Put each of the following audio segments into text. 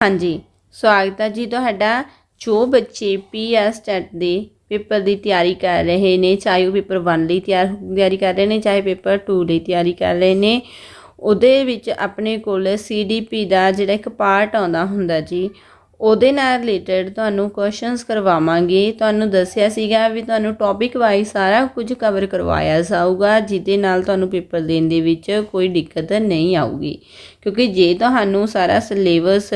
ਹਾਂਜੀ। ਸਵਾਗਤ ਹੈ ਜੀ ਤੁਹਾਡਾ। ਜੋ ਬੱਚੇ ਪੀਐਸ ਟੈਟ ਦੇ ਪੇਪਰ ਦੀ ਤਿਆਰੀ ਕਰ ਰਹੇ ਨੇ, ਚਾਹੇ ਉਹ ਪੇਪਰ 1 ਲਈ ਤਿਆਰ ਤਿਆਰੀ ਕਰ ਰਹੇ ਨੇ, ਚਾਹੇ ਪੇਪਰ 2 ਲਈ ਤਿਆਰੀ ਕਰ ਰਹੇ ਨੇ, ਉਹਦੇ ਵਿੱਚ ਆਪਣੇ ਕੋਲ ਸੀਡੀਪੀ ਦਾ ਜਿਹੜਾ ਇੱਕ ਪਾਰਟ ਆਉਂਦਾ ਹੁੰਦਾ ਜੀ ਉਹਦੇ ਨਾਲ ਰਿਲੇਟਡ ਤੁਹਾਨੂੰ ਕੁਐਸਚਨਸ ਕਰਵਾਵਾਂਗੇ। ਤੁਹਾਨੂੰ ਦੱਸਿਆ ਸੀਗਾ ਵੀ ਤੁਹਾਨੂੰ ਟੌਪਿਕ ਵਾਈਜ਼ ਸਾਰਾ ਕੁਝ ਕਵਰ ਕਰਵਾਇਆ ਜਾਊਗਾ, ਜਿਹਦੇ ਨਾਲ ਤੁਹਾਨੂੰ ਪੇਪਰ ਦੇਣ ਦੇ ਵਿੱਚ ਕੋਈ ਦਿੱਕਤ ਨਹੀਂ ਆਊਗੀ। ਕਿਉਂਕਿ ਜੇ ਤੁਹਾਨੂੰ ਸਾਰਾ ਸਿਲੇਬਸ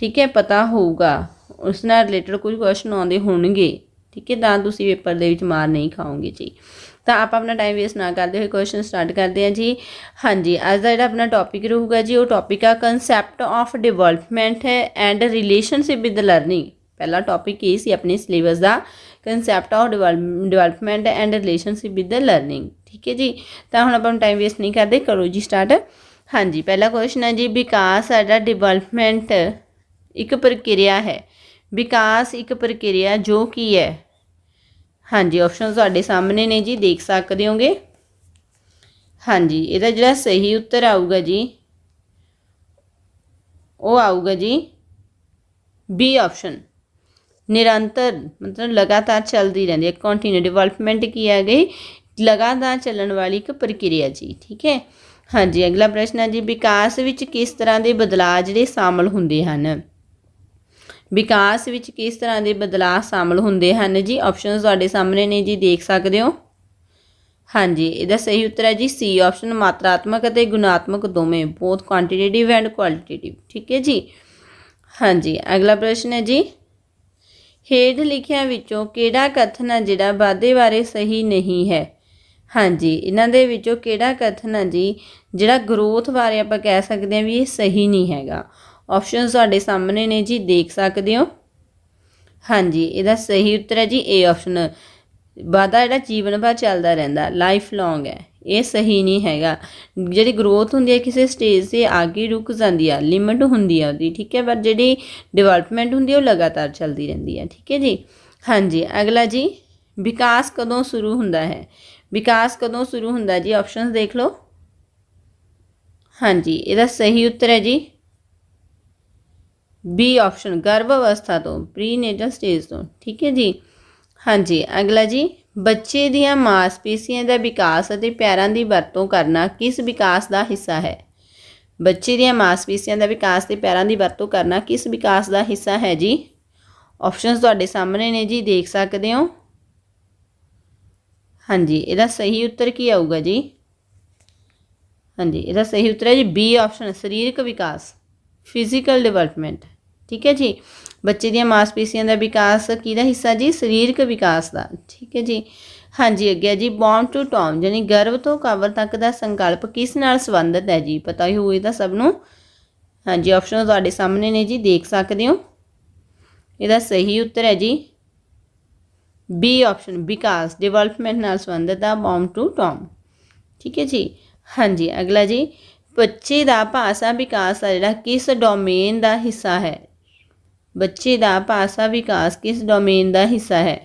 ਠੀਕ ਹੈ, ਪਤਾ ਹੋਊਗਾ, ਉਸ ਨਾਲ ਰਿਲੇਟਡ ਕੁਝ ਕੁਐਸਚਨ ਆਉਂਦੇ ਹੋਣਗੇ ਠੀਕ ਹੈ, ਤਾਂ ਤੁਸੀਂ ਪੇਪਰ ਦੇ ਵਿੱਚ ਮਾਰ ਨਹੀਂ ਖਾਓਗੇ ਜੀ। ਤਾਂ ਆਪਾਂ ਆਪਣਾ ਟਾਈਮ ਵੇਸਟ ਨਾ ਕਰਦੇ ਹੋਏ ਕੁਐਸਚਨ ਸਟਾਰਟ ਕਰਦੇ ਹਾਂ ਜੀ। ਹਾਂਜੀ, ਅੱਜ ਦਾ ਜਿਹੜਾ ਆਪਣਾ ਟੌਪਿਕ ਰਹੂਗਾ ਜੀ, ਉਹ ਟੌਪਿਕ ਆ ਕਨਸੈਪਟ ਆਫ ਡਿਵੈਲਪਮੈਂਟ ਹੈ ਐਂਡ ਰਿਲੇਸ਼ਨਸ਼ਿਪ ਵਿਦ ਲਰਨਿੰਗ ਪਹਿਲਾ ਟੌਪਿਕ ਇਹ ਸੀ ਆਪਣੇ syllabus the concept of development and relationship with learning ਠੀਕ ਹੈ ਜੀ, ਤਾਂ ਹੁਣ ਆਪਾਂ ਟਾਈਮ ਵੇਸਟ ਨਹੀਂ ਕਰਦੇ, ਕਰੋ ਜੀ ਸਟਾਰਟ ਹਾਂਜੀ, ਪਹਿਲਾ ਕੁਐਸਚਨ ਹੈ ਜੀ, ਵਿਕਾਸ ਸਾਡਾ ਡਿਵੈਲਪਮੈਂਟ ਇੱਕ ਪ੍ਰਕਿਰਿਆ ਹੈ। ਵਿਕਾਸ ਇੱਕ ਪ੍ਰਕਿਰਿਆ ਜੋ ਕੀ ਹੈ। ਹਾਂਜੀ ਆਪਸ਼ਨ ਤੁਹਾਡੇ ਸਾਹਮਣੇ ਨੇ ਜੀ, ਦੇਖ ਸਕਦੇ ਹੋਗੇ। ਹਾਂਜੀ, ਇਹਦਾ ਜਿਹੜਾ ਸਹੀ ਉੱਤਰ ਆਊਗਾ ਜੀ, ਉਹ ਆਊਗਾ ਜੀ ਬੀ ਆਪਸ਼ਨ ਨਿਰੰਤਰ, ਮਤਲਬ ਲਗਾਤਾਰ ਚੱਲਦੀ ਰਹਿੰਦੀ ਹੈ। ਕੰਟੀਨਿਊ ਡਿਵੈਲਪਮੈਂਟ ਕੀ ਆ ਗਈ? ਲਗਾਤਾਰ ਚੱਲਣ ਵਾਲੀ ਇੱਕ ਪ੍ਰਕਿਰਿਆ ਜੀ, ਠੀਕ ਹੈ? ਹਾਂਜੀ, ਅਗਲਾ ਪ੍ਰਸ਼ਨ ਹੈ ਜੀ, ਵਿਕਾਸ ਵਿੱਚ ਕਿਸ ਤਰ੍ਹਾਂ ਦੇ ਬਦਲਾਅ ਜਿਹੜੇ ਸ਼ਾਮਲ ਹੁੰਦੇ ਹਨ? ਵਿਕਾਸ ਵਿੱਚ ਕਿਸ ਤਰ੍ਹਾਂ ਦੇ ਬਦਲਾਅ ਸ਼ਾਮਲ ਹੁੰਦੇ ਹਨ? ਜੀ ਆਪਸ਼ਨਸ ਤੁਹਾਡੇ ਸਾਹਮਣੇ ਨੇ ਜੀ, ਦੇਖ ਸਕਦੇ ਹੋ। ਹਾਂਜੀ, ਇਹਦਾ ਸਹੀ ਉੱਤਰ ਹੈ ਜੀ ਸੀ ਆਪਸ਼ਨ ਮਾਤਰਾਤਮਕ ਅਤੇ ਗੁਣਾਤਮਕ ਦੋਵੇਂ ਬਹੁਤ ਕੁਆਂਟੀਟੇਟਿਵ ਐਂਡ ਕੁਆਲਿਟੇਟਿਵ ਠੀਕ ਹੈ ਜੀ? ਹਾਂਜੀ, ਅਗਲਾ ਪ੍ਰਸ਼ਨ ਹੈ ਜੀ। ਹੇਠ ਲਿਖਿਆਂ ਵਿੱਚੋਂ ਕਿਹੜਾ ਕਥਨ ਹੈ ਜਿਹੜਾ ਵਾਧੇ ਬਾਰੇ ਸਹੀ ਨਹੀਂ ਹੈ? ਹਾਂਜੀ, ਇਹਨਾਂ ਦੇ ਵਿੱਚੋਂ ਕਿਹੜਾ ਕਥਨ ਹੈ ਜੀ, ਜਿਹੜਾ ਗਰੋਥ ਬਾਰੇ ਆਪਾਂ ਕਹਿ ਸਕਦੇ ਹਾਂ ਵੀ ਇਹ ਸਹੀ ਨਹੀਂ ਹੈਗਾ? ਆਪਸ਼ਨਸ ਤੁਹਾਡੇ ਸਾਹਮਣੇ ਨੇ ਜੀ, ਦੇਖ ਸਕਦੇ ਹੋ। ਹਾਂਜੀ, ਇਹਦਾ ਸਹੀ ਉੱਤਰ ਹੈ ਜੀ ਏ ਆਪਸ਼ਨ ਵਾਧਾ ਜਿਹੜਾ ਜੀਵਨ ਭਰ ਚੱਲਦਾ ਰਹਿੰਦਾ ਲਾਈਫ ਲੌਂਗ ਹੈ। ਇਹ ਸਹੀ ਨਹੀਂ ਹੈਗਾ। ਜਿਹੜੀ ਗਰੋਥ ਹੁੰਦੀ ਹੈ, ਕਿਸੇ ਸਟੇਜ ਤੇ ਆਗੇ ਰੁਕ ਜਾਂਦੀ ਆ ਲਿਮਟ ਹੁੰਦੀ ਆ ਉਹਦੀ, ਠੀਕ ਹੈ? ਪਰ ਜਿਹੜੀ ਡਿਵੈਲਪਮੈਂਟ ਹੁੰਦੀ ਹੈ, ਉਹ ਲਗਾਤਾਰ ਚੱਲਦੀ ਰਹਿੰਦੀ ਹੈ, ਠੀਕ ਹੈ ਜੀ? ਹਾਂਜੀ, ਅਗਲਾ ਜੀ, ਵਿਕਾਸ ਕਦੋਂ ਸ਼ੁਰੂ ਹੁੰਦਾ ਹੈ? ਵਿਕਾਸ ਕਦੋਂ ਸ਼ੁਰੂ ਹੁੰਦਾ ਜੀ? ਆਪਸ਼ਨਸ ਦੇਖ ਲਓ। ਹਾਂਜੀ, ਇਹਦਾ ਸਹੀ ਉੱਤਰ ਹੈ ਜੀ। ਬੀ ਆਪਸ਼ਨ ਗਰਭ ਅਵਸਥਾ ਤੋਂ ਪ੍ਰੀਨੇਟਲ ਸਟੇਜ ਤੋਂ, ਠੀਕ ਹੈ ਜੀ? ਹਾਂਜੀ, ਅਗਲਾ ਜੀ, ਬੱਚੇ ਦੀਆਂ ਮਾਸਪੇਸ਼ੀਆਂ ਦਾ ਵਿਕਾਸ ਅਤੇ ਪੈਰਾਂ ਦੀ ਵਰਤੋਂ ਕਰਨਾ ਕਿਸ ਵਿਕਾਸ ਦਾ ਹਿੱਸਾ ਹੈ? ਬੱਚੇ ਦੀਆਂ ਮਾਸਪੇਸ਼ੀਆਂ ਦਾ ਵਿਕਾਸ ਤੇ ਪੈਰਾਂ ਦੀ ਵਰਤੋਂ ਕਰਨਾ ਕਿਸ ਵਿਕਾਸ ਦਾ ਹਿੱਸਾ ਹੈ ਜੀ? ਆਪਸ਼ਨਸ ਤੁਹਾਡੇ ਸਾਹਮਣੇ ਨੇ ਜੀ, ਦੇਖ ਸਕਦੇ ਹੋ? ਹਾਂਜੀ, ਇਹਦਾ ਸਹੀ ਉੱਤਰ ਕੀ ਆਊਗਾ ਜੀ? ਹਾਂਜੀ, ਇਹਦਾ ਸਹੀ ਉੱਤਰ ਹੈ ਜੀ ਬੀ ਆਪਸ਼ਨ ਸਰੀਰਕ ਵਿਕਾਸ ਫਿਜ਼ੀਕਲ ਡਿਵੈਲਪਮੈਂਟ ਠੀਕ ਹੈ ਜੀ? ਬੱਚੇ ਦੀਆਂ ਮਾਸਪੇਸ਼ੀਆਂ ਦਾ ਵਿਕਾਸ ਕਿਹਦਾ ਹਿੱਸਾ ਜੀ? ਸਰੀਰਕ ਵਿਕਾਸ ਦਾ, ਠੀਕ ਹੈ ਜੀ? ਹਾਂਜੀ, ਅੱਗੇ ਜੀ ਬੌਨ ਟੂ ਟੌਮ ਯਾਨੀ ਗਰਭ ਤੋਂ ਕਵਰ ਤੱਕ ਦਾ ਸੰਕਲਪ ਕਿਸ ਨਾਲ ਸੰਬੰਧਿਤ ਹੈ ਜੀ? ਪਤਾ ਹੀ ਹੋਵੇ ਤਾਂ ਸਭ ਨੂੰ। ਹਾਂਜੀ ਆਪਸ਼ਨ ਤੁਹਾਡੇ ਸਾਹਮਣੇ ਨੇ ਜੀ, ਦੇਖ ਸਕਦੇ ਹੋ। ਇਹਦਾ ਸਹੀ ਉੱਤਰ ਹੈ ਜੀ। ਬੀ ਆਪਸ਼ਨ ਵਿਕਾਸ ਡਿਵੈਲਪਮੈਂਟ ਨਾਲ ਸੰਬੰਧਿਤ ਹੈ ਬੌਨ ਟੂ ਟੌਮ ਠੀਕ ਹੈ ਜੀ? ਹਾਂਜੀ, ਅਗਲਾ ਜੀ, ਬੱਚੇ ਦਾ ਭਾਸ਼ਾ ਵਿਕਾਸ ਦਾ ਜਿਹੜਾ ਕਿਸ ਡੋਮੇਨ ਦਾ ਹਿੱਸਾ ਹੈ? ਬੱਚੇ ਦਾ ਭਾਸ਼ਾ ਵਿਕਾਸ ਕਿਸ ਡੋਮੇਨ ਦਾ ਹਿੱਸਾ ਹੈ?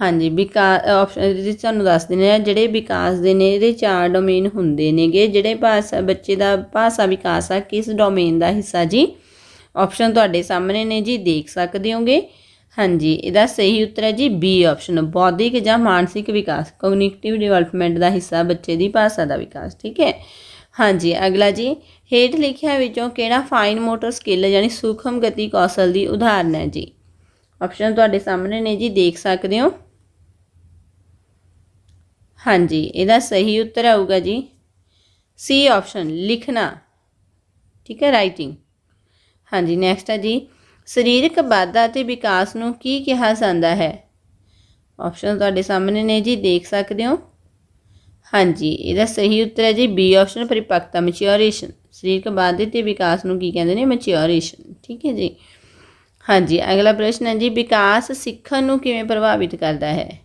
ਹਾਂਜੀ ਵਿਕਾਸ ਆਪਸ਼ਨ ਜੀ ਤੁਹਾਨੂੰ ਦੱਸ ਦਿੰਦੇ ਆ ਜਿਹੜੇ ਵਿਕਾਸ ਦੇ ਨੇ, ਇਹਦੇ ਚਾਰ ਡੋਮੇਨ ਹੁੰਦੇ ਨੇਗੇ। ਜਿਹੜੇ ਭਾਸ਼ਾ, ਬੱਚੇ ਦਾ ਭਾਸ਼ਾ ਵਿਕਾਸ ਆ, ਕਿਸ ਡੋਮੇਨ ਦਾ ਹਿੱਸਾ ਜੀ? ਆਪਸ਼ਨ ਤੁਹਾਡੇ ਸਾਹਮਣੇ ਨੇ ਜੀ, ਦੇਖ ਸਕਦੇ ਹੋਗੇ। ਹਾਂਜੀ, ਇਹਦਾ ਸਹੀ ਉੱਤਰ ਹੈ ਜੀ ਬੀ ਆਪਸ਼ਨ ਬੌਧਿਕ ਜਾਂ ਮਾਨਸਿਕ ਵਿਕਾਸ ਕੋਗਨੀਟਿਵ ਡਿਵੈਲਪਮੈਂਟ ਦਾ ਹਿੱਸਾ, ਬੱਚੇ ਦੀ ਭਾਸ਼ਾ ਦਾ ਵਿਕਾਸ, ਠੀਕ ਹੈ? ਹਾਂਜੀ, ਅਗਲਾ ਜੀ ਹੇਠ ਲਿਖਿਆ ਵਿੱਚੋਂ ਕਿਹੜਾ ਫਾਈਨ ਮੋਟਰ ਸਕਿੱਲ ਯਾਨੀ ਸੂਖਮ ਗਤੀ ਕੌਸ਼ਲ ਦੀ ਉਦਾਹਰਨ ਹੈ ਜੀ? ਆਪਸ਼ਨ ਤੁਹਾਡੇ ਸਾਹਮਣੇ ਨੇ ਜੀ, ਦੇਖ ਸਕਦੇ ਹੋ। ਹਾਂਜੀ, ਇਹਦਾ ਸਹੀ ਉੱਤਰ ਆਊਗਾ ਜੀ। ਸੀ ਆਪਸ਼ਨ ਲਿਖਣਾ। ਠੀਕ ਹੈ ਰਾਈਟਿੰਗ ਹਾਂਜੀ ਨੈਕਸਟ ਹੈ ਜੀ। ਸਰੀਰਕ ਵਾਧਾ ਅਤੇ ਵਿਕਾਸ ਨੂੰ ਕੀ ਕਿਹਾ ਜਾਂਦਾ ਹੈ? ਆਪਸ਼ਨ ਤੁਹਾਡੇ ਸਾਹਮਣੇ ਨੇ ਜੀ, ਦੇਖ ਸਕਦੇ ਹੋ। ਹਾਂਜੀ, ਇਹਦਾ ਸਹੀ ਉੱਤਰ ਹੈ ਜੀ ਬੀ ਆਪਸ਼ਨ ਪਰਿਪੱਕਤਾ ਮੈਚਿਓਰੇਸ਼ਨ ਸਰੀਰਕ ਵਾਧੇ ਤੇ ਵਿਕਾਸ ਨੂੰ ਕੀ ਕਹਿੰਦੇ ਨੇ? ਮੈਚਿਓਰੇਸ਼ਨ ਠੀਕ ਹੈ ਜੀ। ਹਾਂਜੀ, ਅਗਲਾ ਪ੍ਰਸ਼ਨ ਹੈ ਜੀ, ਵਿਕਾਸ ਸਿੱਖਣ ਨੂੰ ਕਿਵੇਂ ਪ੍ਰਭਾਵਿਤ ਕਰਦਾ ਹੈ?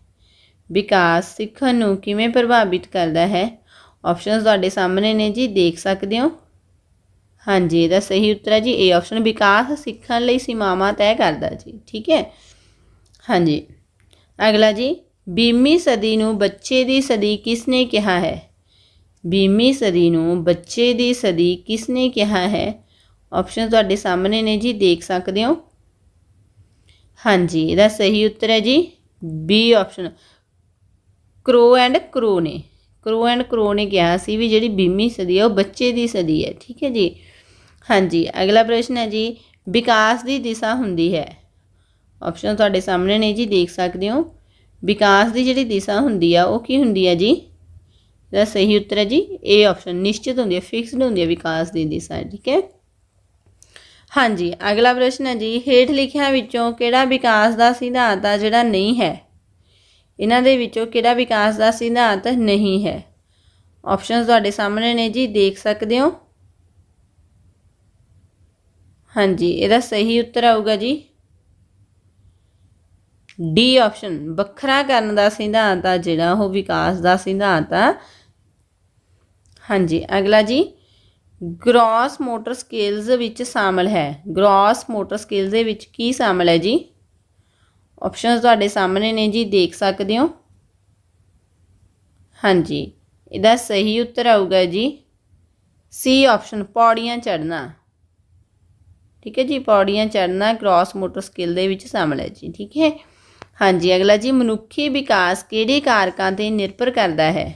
ਵਿਕਾਸ ਸਿੱਖਣ ਨੂੰ ਕਿਵੇਂ ਪ੍ਰਭਾਵਿਤ ਕਰਦਾ ਹੈ? ਆਪਸ਼ਨਸ ਤੁਹਾਡੇ ਸਾਹਮਣੇ ਨੇ ਜੀ, ਦੇਖ ਸਕਦੇ ਹੋ। ਹਾਂਜੀ, ਇਹਦਾ ਸਹੀ ਉੱਤਰ ਹੈ ਜੀ ਏ ਆਪਸ਼ਨ ਵਿਕਾਸ ਸਿੱਖਣ ਲਈ ਸੀਮਾਵਾਂ ਤੈਅ ਕਰਦਾ ਜੀ, ਠੀਕ ਹੈ। ਹਾਂਜੀ, ਅਗਲਾ ਜੀ ਬੀਮੀ ਸਦੀ ਨੂੰ ਬੱਚੇ ਦੀ ਸਦੀ ਕਿਸ ਨੇ ਕਿਹਾ ਹੈ? ਬੀਮੀ ਸਦੀ ਨੂੰ ਬੱਚੇ ਦੀ ਸਦੀ ਕਿਸ ਨੇ ਕਿਹਾ ਹੈ? ਆਪਸ਼ਨ ਤੁਹਾਡੇ ਸਾਹਮਣੇ ਨੇ ਜੀ, ਦੇਖ ਸਕਦੇ ਹੋ। ਹਾਂਜੀ, ਇਹਦਾ ਸਹੀ ਉੱਤਰ ਹੈ ਜੀ। ਬੀ ਆਪਸ਼ਨ ਕਰੋ ਐਂਡ ਕਰੋ ਨੇ। ਕਰੋ ਐਂਡ ਕਰੋ ਨੇ ਕਿਹਾ ਸੀ ਵੀ ਜਿਹੜੀ 20ਵੀਂ ਸਦੀ ਹੈ, ਉਹ ਬੱਚੇ ਦੀ ਸਦੀ ਹੈ, ਠੀਕ ਹੈ ਜੀ। ਹਾਂਜੀ, ਅਗਲਾ ਪ੍ਰਸ਼ਨ ਹੈ ਜੀ। ਵਿਕਾਸ ਦੀ ਦਿਸ਼ਾ ਹੁੰਦੀ ਹੈ। ਆਪਸ਼ਨ ਤੁਹਾਡੇ ਸਾਹਮਣੇ ਨੇ ਜੀ, ਦੇਖ ਸਕਦੇ ਹੋ। ਵਿਕਾਸ ਦੀ ਜਿਹੜੀ ਦਿਸ਼ਾ ਹੁੰਦੀ ਆ, ਉਹ ਕੀ ਹੁੰਦੀ ਹੈ ਜੀ? ਦਾ ਸਹੀ ਉੱਤਰ ਹੈ ਜੀ ਏ ਆਪਸ਼ਨ ਨਿਸ਼ਚਿਤ ਹੁੰਦੀ ਹੈ ਫਿਕਸਡ ਹੁੰਦੀ ਹੈ ਵਿਕਾਸ ਦੀ ਦਿਸ਼ਾ, ਠੀਕ ਹੈ? ਹਾਂਜੀ, ਅਗਲਾ ਪ੍ਰਸ਼ਨ ਹੈ ਜੀ, ਹੇਠ ਲਿਖਿਆਂ ਵਿੱਚੋਂ ਕਿਹੜਾ ਵਿਕਾਸ ਦਾ ਸਿਧਾਂਤ ਆ ਜਿਹੜਾ ਨਹੀਂ ਹੈ? ਇਹਨਾਂ ਦੇ ਵਿੱਚੋਂ ਕਿਹੜਾ ਵਿਕਾਸ ਦਾ ਸਿਧਾਂਤ ਨਹੀਂ ਹੈ? ਆਪਸ਼ਨਸ ਤੁਹਾਡੇ ਸਾਹਮਣੇ ਨੇ ਜੀ, ਦੇਖ ਸਕਦੇ ਹੋ? ਹਾਂਜੀ, ਇਹਦਾ ਸਹੀ ਉੱਤਰ ਆਊਗਾ ਜੀ ਡੀ ਆਪਸ਼ਨ ਵੱਖਰਾ ਕਰਨ ਦਾ ਸਿਧਾਂਤ ਆ ਜਿਹੜਾ ਉਹ ਵਿਕਾਸ ਦਾ ਸਿਧਾਂਤ ਆ। ਹਾਂਜੀ, ਅਗਲਾ ਜੀ। ਗ੍ਰੋਸ ਮੋਟਰ ਸਕਿੱਲਸ ਵਿੱਚ ਸ਼ਾਮਲ ਹੈ। ਗ੍ਰੋਸ ਮੋਟਰ ਸਕਿੱਲਸ ਦੇ ਵਿੱਚ ਕੀ ਸ਼ਾਮਲ ਹੈ ਜੀ? ਆਪਸ਼ਨਸ ਤੁਹਾਡੇ ਸਾਹਮਣੇ ਨੇ ਜੀ, ਦੇਖ ਸਕਦੇ ਹੋ। ਹਾਂਜੀ, ਇਹਦਾ ਸਹੀ ਉੱਤਰ ਆਊਗਾ ਜੀ। ਸੀ ਆਪਸ਼ਨ ਪੌੜੀਆਂ ਚੜ੍ਹਨਾ। ਠੀਕ ਹੈ ਜੀ, ਪੌੜੀਆਂ ਚੜ੍ਹਨਾ ਕ੍ਰਾਸ ਮੋਟਰ ਸਕਿੱਲ ਦੇ ਵਿੱਚ ਸ਼ਾਮਲ ਹੈ ਜੀ, ਠੀਕ ਹੈ। ਹਾਂਜੀ, ਅਗਲਾ ਜੀ, ਮਨੁੱਖੀ ਵਿਕਾਸ ਕਿਹੜੇ ਕਾਰਕਾਂ ਤੇ ਨਿਰਭਰ ਕਰਦਾ ਹੈ?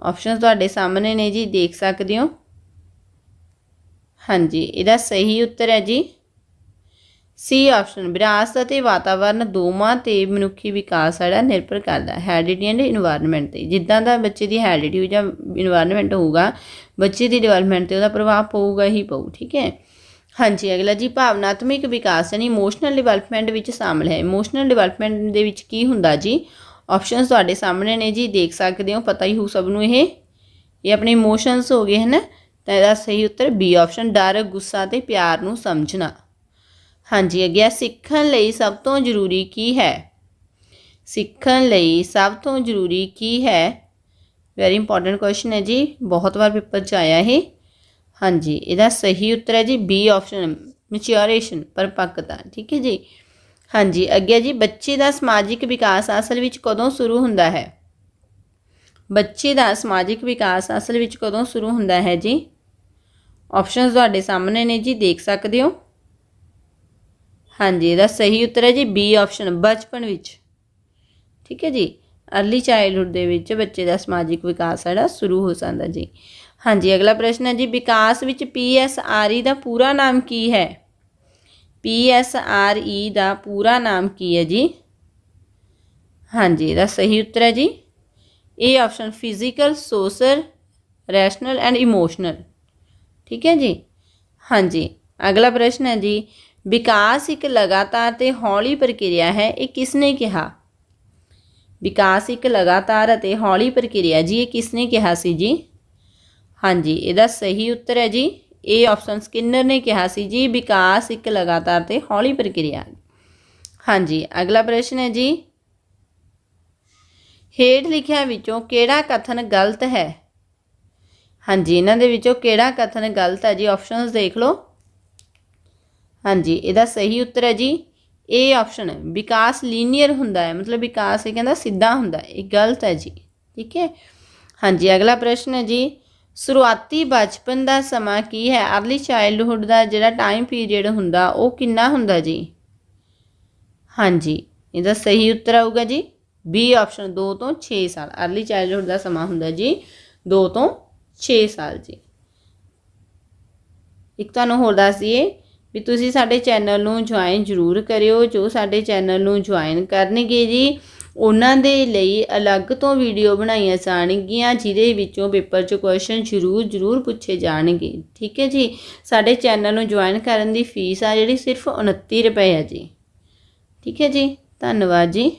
ਆਪਸ਼ਨ ਤੁਹਾਡੇ ਸਾਹਮਣੇ ਨੇ ਜੀ, ਦੇਖ ਸਕਦੇ ਹੋ। ਹਾਂਜੀ, ਇਹਦਾ ਸਹੀ ਉੱਤਰ ਹੈ ਜੀ। ਸੀ ਆਪਸ਼ਨ ਵਿਰਾਸਤ ਅਤੇ ਵਾਤਾਵਰਣ ਦੋਵਾਂ ਤੇ ਮਨੁੱਖੀ ਵਿਕਾਸ ਜਿਹੜਾ ਨਿਰਭਰ ਕਰਦਾ। ਹੈ ਹੈਰਿਡਿਟੀ ਐਂਡ এনवायरमेंट ਤੇ, ਜਿੱਦਾਂ ਦਾ ਬੱਚੇ ਦੀ ਹੈਰਿਡਿਟੀ ਜਾਂ এনवायरमेंट ਹੋਊਗਾ, ਬੱਚੇ ਦੀ ਡਿਵੈਲਪਮੈਂਟ ਤੇ ਉਹਦਾ ਪ੍ਰਭਾਵ ਪਊਗਾ ਹੀ ਪਊ, ਠੀਕ ਹੈ। ਹਾਂਜੀ, ਅਗਲਾ ਜੀ, ਭਾਵਨਾਤਮਿਕ ਵਿਕਾਸ ਯਾਨੀ ਇਮੋਸ਼ਨਲ ਡਿਵੈਲਪਮੈਂਟ ਵਿੱਚ ਸ਼ਾਮਲ ਹੈ। ਇਮੋਸ਼ਨਲ ਡਿਵੈਲਪਮੈਂਟ ਦੇ ਵਿੱਚ ਕੀ ਹੁੰਦਾ ਜੀ? ਆਪਸ਼ਨਸ ਤੁਹਾਡੇ ਸਾਹਮਣੇ ਨੇ ਜੀ, ਦੇਖ ਸਕਦੇ ਹੋ, ਪਤਾ ਹੀ ਹੋ ਸਭ ਨੂੰ ਇਹ। ਇਹ ਆਪਣੇ ਇਮੋਸ਼ਨਸ ਹੋ ਗਏ, ਹਨ? ਤਾਂ ਇਹਦਾ ਸਹੀ ਉੱਤਰ ਬੀ ਆਪਸ਼ਨ ਡਰ, ਗੁੱਸਾ ਤੇ ਪਿਆਰ ਨੂੰ ਸਮਝਣਾ। ਹਾਂਜੀ, ਅੱਗੇ ਸਿੱਖਣ ਲਈ ਸਭ ਤੋਂ ਜ਼ਰੂਰੀ ਕੀ ਹੈ? ਸਿੱਖਣ ਲਈ ਸਭ ਤੋਂ ਜ਼ਰੂਰੀ ਕੀ ਹੈ? ਵੈਰੀ ਇੰਪੋਰਟੈਂਟ ਕੁਐਸਚਨ ਹੈ ਜੀ, ਬਹੁਤ ਵਾਰ ਪੇਪਰ 'ਚ ਆਇਆ ਇਹ। ਹਾਂਜੀ, ਇਹਦਾ ਸਹੀ ਉੱਤਰ ਹੈ ਜੀ ਬੀ ਆਪਸ਼ਨ ਮੈਚਿਓਰੇਸ਼ਨ ਪਰਿਪੱਕਤਾ, ਠੀਕ ਹੈ ਜੀ? ਹਾਂਜੀ, ਅੱਗੇ ਜੀ, ਬੱਚੇ ਦਾ ਸਮਾਜਿਕ ਵਿਕਾਸ ਅਸਲ ਵਿੱਚ ਕਦੋਂ ਸ਼ੁਰੂ ਹੁੰਦਾ ਹੈ? ਬੱਚੇ ਦਾ ਸਮਾਜਿਕ ਵਿਕਾਸ ਅਸਲ ਵਿੱਚ ਕਦੋਂ ਸ਼ੁਰੂ ਹੁੰਦਾ ਹੈ ਜੀ? ਆਪਸ਼ਨਸ ਤੁਹਾਡੇ ਸਾਹਮਣੇ ਨੇ ਜੀ, ਦੇਖ ਸਕਦੇ ਹੋ? ਹਾਂਜੀ, ਇਹਦਾ ਸਹੀ ਉੱਤਰ ਹੈ ਜੀ ਬੀ ਆਪਸ਼ਨ ਬਚਪਨ ਵਿੱਚ। ਠੀਕ ਹੈ ਜੀ? ਅਰਲੀ ਚਾਈਲਡਹੂਡ ਦੇ ਵਿੱਚ ਬੱਚੇ ਦਾ ਸਮਾਜਿਕ ਵਿਕਾਸ ਜਿਹੜਾ ਸ਼ੁਰੂ ਹੋ ਜਾਂਦਾ ਜੀ। ਹਾਂਜੀ, ਅਗਲਾ ਪ੍ਰਸ਼ਨ ਹੈ ਜੀ, ਵਿਕਾਸ ਵਿੱਚ ਪੀ ਐਸ ਆਰ ਈ ਦਾ ਪੂਰਾ ਨਾਮ ਕੀ ਹੈ? ਪੀ ਐਸ ਆਰ ਈ ਦਾ ਪੂਰਾ ਨਾਮ ਕੀ ਹੈ ਜੀ? ਹਾਂਜੀ, ਇਹਦਾ ਸਹੀ ਉੱਤਰ ਹੈ ਜੀ। ਇਹ option physical social rational and emotional ਠੀਕ ਹੈ ਜੀ? ਹਾਂਜੀ, ਅਗਲਾ ਪ੍ਰਸ਼ਨ ਹੈ ਜੀ, ਵਿਕਾਸ ਇੱਕ ਲਗਾਤਾਰ ਤੇ ਹੌਲੀ ਪ੍ਰਕਿਰਿਆ ਹੈ, ਇਹ ਕਿਸ ਨੇ ਕਿਹਾ? ਵਿਕਾਸ ਇੱਕ ਲਗਾਤਾਰ ਅਤੇ ਹੌਲੀ ਪ੍ਰਕਿਰਿਆ ਜੀ, ਇਹ ਕਿਸ ਨੇ ਕਿਹਾ ਸੀ ਜੀ? ਹਾਂਜੀ, ਇਹਦਾ ਸਹੀ ਉੱਤਰ ਹੈ ਜੀ। ਇਹ ਆਪਸ਼ਨ ਸਕਿਨਰ ਨੇ ਕਿਹਾ ਸੀ ਜੀ, ਵਿਕਾਸ ਇੱਕ ਲਗਾਤਾਰ ਤੇ ਹੌਲੀ ਪ੍ਰਕਿਰਿਆ। ਹਾਂਜੀ, ਅਗਲਾ ਪ੍ਰਸ਼ਨ ਹੈ ਜੀ। ਹੇਠ ਲਿਖਿਆਂ ਵਿੱਚੋਂ ਕਿਹੜਾ ਕਥਨ ਗਲਤ ਹੈ? ਹਾਂਜੀ, ਇਹਨਾਂ ਦੇ ਵਿੱਚੋਂ ਕਿਹੜਾ ਕਥਨ ਗਲਤ ਹੈ ਜੀ? ਆਪਸ਼ਨਸ ਦੇਖ ਲਓ। ਹਾਂਜੀ, ਇਹਦਾ ਸਹੀ ਉੱਤਰ ਹੈ ਜੀ। ਇਹ ਆਪਸ਼ਨ ਵਿਕਾਸ ਲੀਨੀਅਰ ਹੁੰਦਾ ਹੈ। ਮਤਲਬ ਵਿਕਾਸ ਇਹ ਕਹਿੰਦਾ ਸਿੱਧਾ ਹੁੰਦਾ ਇਹ ਗਲਤ ਹੈ ਜੀ। ਠੀਕ ਹੈ। ਹਾਂਜੀ, ਅਗਲਾ ਪ੍ਰਸ਼ਨ ਹੈ ਜੀ। ਸ਼ੁਰੂਆਤੀ ਬਚਪਨ ਦਾ ਸਮਾਂ ਕੀ ਹੈ? ਅਰਲੀ ਚਾਈਲਡਹੂਡ ਦਾ ਜਿਹੜਾ ਟਾਈਮ ਪੀਰੀਅਡ ਹੁੰਦਾ, ਉਹ ਕਿੰਨਾ ਹੁੰਦਾ ਜੀ? ਹਾਂਜੀ, ਇਹਦਾ ਸਹੀ ਉੱਤਰ ਆਊਗਾ ਜੀ। ਬੀ ਆਪਸ਼ਨ 2 ਤੋਂ 6 ਸਾਲ। ਅਰਲੀ ਚਾਈਲਡਹੂਡ ਦਾ ਸਮਾਂ ਹੁੰਦਾ ਜੀ 2 ਤੋਂ 6 ਸਾਲ ਜੀ। ਇੱਕ ਤੁਹਾਨੂੰ ਹੋਰ ਦੱਸ ਦਈਏ ਵੀ ਤੁਸੀਂ ਸਾਡੇ ਚੈਨਲ ਨੂੰ ਜੁਆਇਨ ਜ਼ਰੂਰ ਕਰਿਓ। ਜੋ ਸਾਡੇ ਚੈਨਲ ਨੂੰ ਜੁਆਇਨ ਕਰਨਗੇ ਜੀ ਉਹਨਾਂ ਦੇ ਲਈ ਅਲੱਗ ਤੋਂ ਵੀਡੀਓ ਬਣਾਈਆਂ ਜਾਣਗੀਆਂ, ਜਿਹਦੇ ਵਿੱਚੋਂ ਪੇਪਰ 'ਚ ਕੁਐਸਚਨ ਜ਼ਰੂਰ ਜ਼ਰੂਰ ਪੁੱਛੇ ਜਾਣਗੇ। ਠੀਕ ਹੈ ਜੀ? ਸਾਡੇ ਚੈਨਲ ਨੂੰ ਜੁਆਇਨ ਕਰਨ ਦੀ ਫੀਸ ਆ ਜਿਹੜੀ ਸਿਰਫ 29 ਰੁਪਏ ਹੈ ਜੀ। ਠੀਕ ਹੈ ਜੀ? ਧੰਨਵਾਦ ਜੀ।